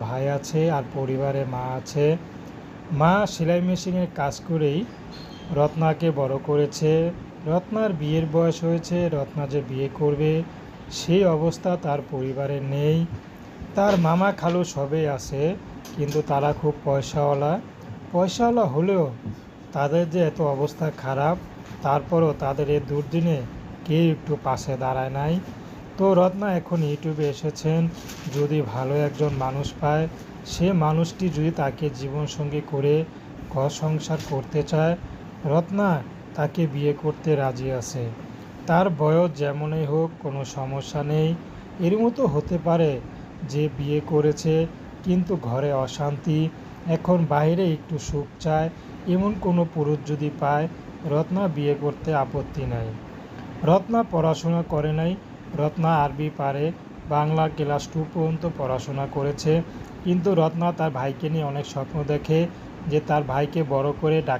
ভাই আছে আর পরিবারে মা আছে। মা সেলাই মেশিনের কাজ করেই রত্নাকে বড় করেছে। রত্নার বিয়ের বয়স হয়েছে, রত্না যে বিয়ে করবে, সেই অবস্থা তার পরিবারে নেই। তার মামা খালু সবেই আছে, কিন্তু তারা খুব পয়সাওয়ালা। পয়সাওয়ালা হলেও তাদের যে এত অবস্থা খারাপ, তারপরও তাদের এই দুর্দিনে কেউ একটু পাশে দাঁড়ায় নাই। তো রত্না, এখন ইউটিউবে এসেছেন। যদি ভালো একজন মানুষ পায়, সে মানুষটি যদি তাকে জীবনসঙ্গী করে ঘর সংসার করতে চায়, রত্না তাকে বিয়ে করতে রাজি আছে। তার বয়স যেমনই হোক, কোনো সমস্যা নেই। এর মতো হতে পারে যে বিয়ে করেছে, কিন্তু ঘরে অশান্তি, এখন বাইরে একটু সুখ চায়, এমন কোনো পুরুষ যদি পায়, রত্না বিয়ে করতে আপত্তি নাই। রত্না পড়াশোনা করে নাই রত্না আরবি পারে বাংলা ক্লাস টু পর্যন্ত পড়াশোনা করেছে। কিন্তু রত্না তার ভাইকে নিয়ে অনেক স্বপ্ন দেখে যে তার ভাইকে বড় করে ডাক